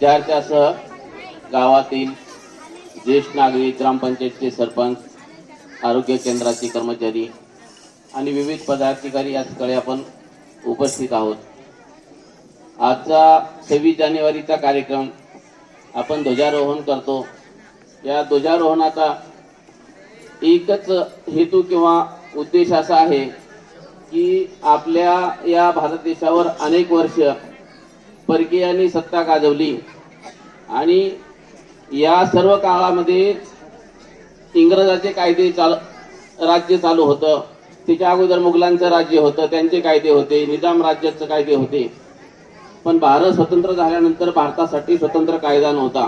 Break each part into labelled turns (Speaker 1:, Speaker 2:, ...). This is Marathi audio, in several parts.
Speaker 1: विद्यार्थ्यासह गावातील ज्येष्ठ नागरिक ग्रामपंचायतचे सरपंच आरोग्य केंद्राचे कर्मचारी आणि विविध पदाधिकारी या ठिकाणी आपण उपस्थित आहोत. आजचा सव्वीस जानेवारीचा कार्यक्रम आपण ध्वजारोहण करतो. या ध्वजारोहणाचा एकच हेतू किंवा उद्देश असा आहे की आपल्या या भारत देशावर अनेक वर्ष परकीयांनी सत्ता गाजवली. आणि या सर्व काळामध्ये इंग्रजाचे कायदे चाल राज्य चालू होतं. त्याच्या अगोदर मुघलांचं राज्य होतं त्यांचे कायदे होते निजाम राज्याचे कायदे होते. पण भारत स्वतंत्र झाल्यानंतर भारतासाठी स्वतंत्र कायदा नव्हता.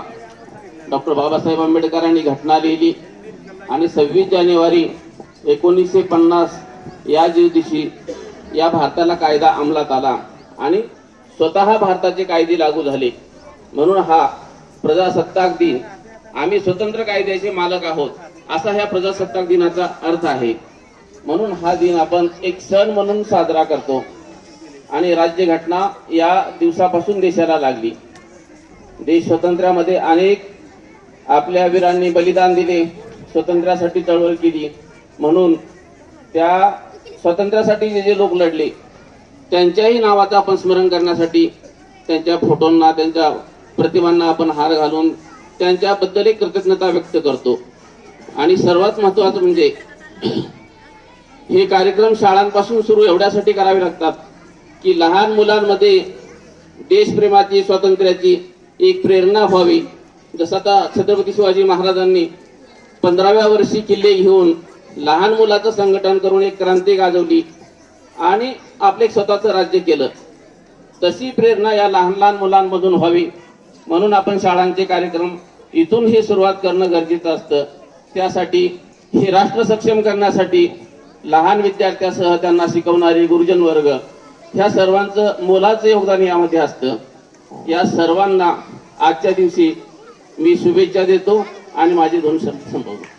Speaker 1: डॉक्टर बाबासाहेब आंबेडकरांनी घटना लिहिली आणि सव्वीस जानेवारी एकोणीसशे पन्नास या दिवशी या भारताला कायदा अंमलात आला आणि स्वतः भारताचे कायदे लागू झाले. म्हणून हा प्रजासत्ताक दिन. आम्ही स्वतंत्र कायद्याचे मालक आहोत असा ह्या प्रजासत्ताक दिनाचा अर्थ आहे. म्हणून हा दिन आपण एक सण म्हणून साजरा करतो. आणि राज्यघटना या दिवसापासून देशाला लागली. देश स्वातंत्र्यामध्ये अनेक आपल्या वीरांनी बलिदान दिले स्वातंत्र्यासाठी चळवळ केली. म्हणून त्या स्वातंत्र्यासाठी जे जे लोक लढले त्यांच्याही नावाचं आपण स्मरण करण्यासाठी त्यांच्या फोटोंना त्यांच्या प्रतिमांना आपण हार घालून त्यांच्याबद्दल एक कृतज्ञता व्यक्त करतो. आणि सर्वात महत्वाचं म्हणजे हे कार्यक्रम शाळांपासून सुरू एवढ्यासाठी करावे लागतात की लहान मुलांमध्ये देशप्रेमाची स्वातंत्र्याची एक प्रेरणा व्हावी. जसं आता छत्रपती शिवाजी महाराजांनी पंधराव्या वर्षी किल्ले घेऊन लहान मुलाचं संघटन करून एक क्रांती गाजवली आणि आपले स्वतःचं राज्य केलं. तशी प्रेरणा या लहान लहान मुलांमधून व्हावी. म्हणून आपण शाळांचे कार्यक्रम इथून हे सुरुवात करणं गरजेचं असतं. त्यासाठी हे राष्ट्र सक्षम करण्यासाठी लहान विद्यार्थ्यासह त्यांना शिकवणारे गुरुजन वर्ग ह्या सर्वांचं मोलाचं योगदान यामध्ये असतं. या सर्वांना आजच्या दिवशी मी शुभेच्छा देतो आणि माझे दोन शब्द संपवतो.